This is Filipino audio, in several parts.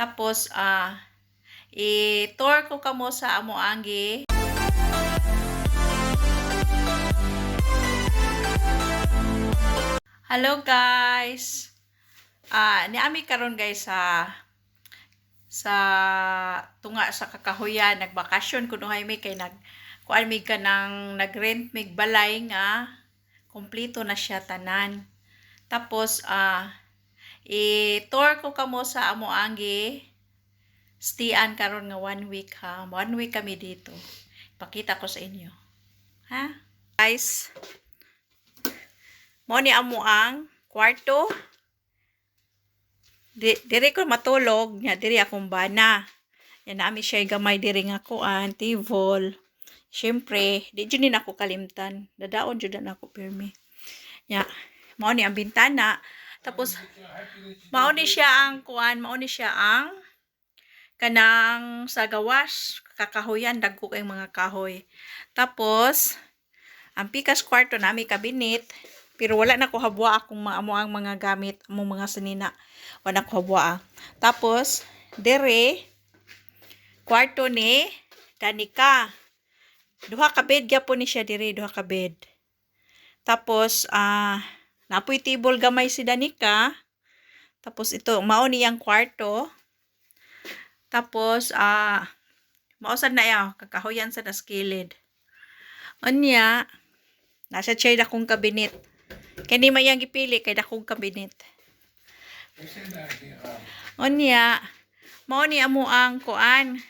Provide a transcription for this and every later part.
Tapos, ah, i-tour ko kamo sa amo anggi. Hello guys. Ah, niami karon guys sa sa tunga sa kakahuyan nagbakasyon kuno hay may kay nag kuan mi ka nang nagrent mig balay nga kompleto na siya tanan. Tapos ah i-tour ko kamo sa amo anggi stayan karon nga one week ha. One week kami dito. Pakita ko sa inyo. Ha? Guys, mo ni amo ang kwarto. Di, diri ko matulog, nya diri akong bana. Yan nami siya gamay diri nga kuan, tivol. Syempre, di jud ni ako kalimtan. Dadaon jud na ako pirmi. Ya, mao ni ang bintana. Tapos mao ni siya ang kuan, mao ni siya ang kanang sa gawas, kakahuyan dagko kay mga kahoy. Tapos ang pikas kwarto nami kabinet, pero wala na ko habwa akong mga amo ang mga gamit, among mga sinina. Wala ko habwa. Tapos dere kwarto ni Danica. Duha ka bed gyapon ni siya dire, duha ka bed. Tapos ah napoy table gamay si Danica. Tapos ito mao niyang kwarto. Tapos ah mausad na yaw kakahuyan sa naskilid. Anya, nasa chay dakong kabinet. Kani mayang gipili kay dakong kabinet. Onya, mao ni amo ang kuan.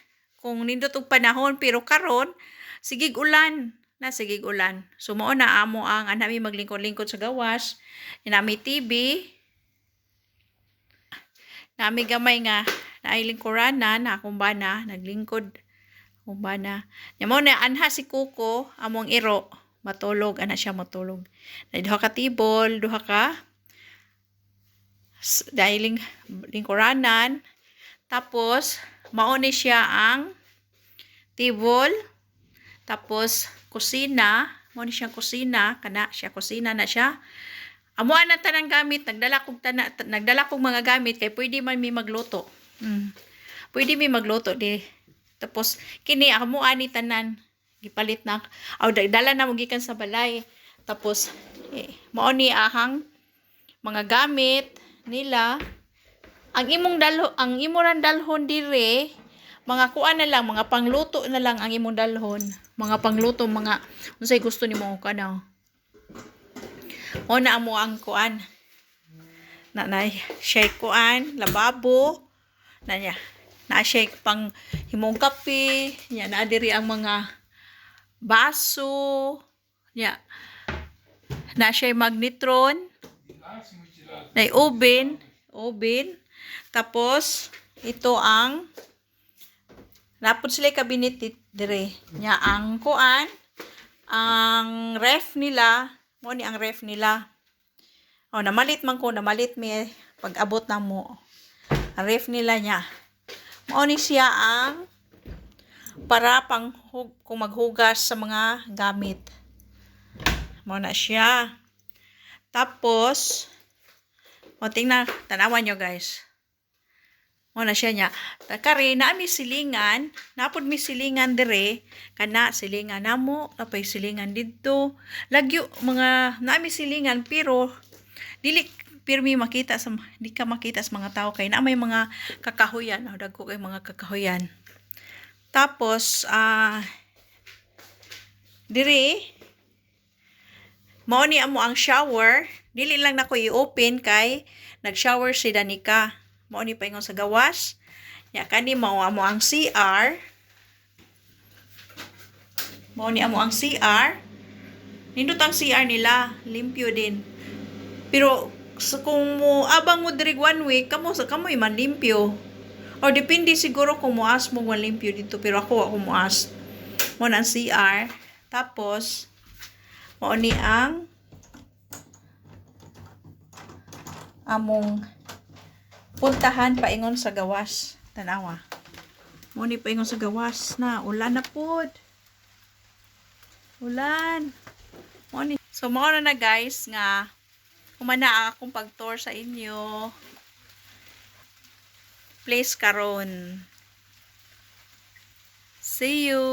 Kung nindot og panahon pero karon sigig ulan na sigig ulan. So mao na amo ang anami maglingkod-lingkod sa gawas. Nami TV. Nami gamay nga naay lingkuranan na akong bana naglingkod akong bana. Nya mao na anha si Kuko among iro matulog ana siya matulog. Na duha ka tibol, duha ka dahil ling, lingkuranan. Tapos, mauni siya ang tibol. Tapos, kusina. Mauni siya kusina. Kana siya kusina na siya. Amuan na tanang gamit. Nagdala kong, tana, nagdala kong mga gamit. Kaya pwede man mi magluto. Mm. Pwede mi magluto. Di. Tapos, kini amuan ni tanan. Gipalit na. Aw, dala na mo gikan sa balay. Tapos, eh, mauni ahang mga gamit nila ang imong dalho ang imong dalhon dire mga kuan na lang mga pangluto na lang ang imong dalhon mga pangluto mga unsay gusto nimo kana? O na amo ang kuan. Na na shake kuan lababo. Na niya na shake pang himong kape. Niya na diri ang mga baso. Niya na siya magnetron na oven, oven. Tapos ito ang napod sila kabinet dire. Nya ang kuan ang ref nila, mo ni ang ref nila. Oh, namalit man ko, namalit mi pag abot na mo. Ang ref nila niya. Mao ni siya ang para pang hug- kung maghugas sa mga gamit. Mao na siya. Tapos, o, tingnan, tanawan nyo guys. O na siya niya. Takari, na mi silingan, napod mi silingan dire, kana silingan namo, napay silingan dito. Lagyo, mga, na mi silingan, pero, dili, pirmi makita sa, di ka makita sa mga tao kay na may mga kakahuyan, o dagko kay mga kakahuyan. Tapos, ah, dire, mao ni amo ang shower, dili lang nako i-open kay nag-shower si Danica. Mao ni paingon sa gawas. Ya kani mao amo ang CR. Mao ni amo ang CR. Nindot ang CR nila, limpyo din. Pero sa kung mo abang mo diri one week, kamo sa kamoy man limpyo. O depende siguro kung muas mo man limpyo dito pero ako ako. Mo na ang CR. Tapos mao ni ang among puntahan paingon sa gawas. Tanawa. Mo ni paingon sa gawas na. Ulan na pod ulan. Mo ni so mao na na guys nga humana ang akong pag-tour sa inyo. Place karon. See you.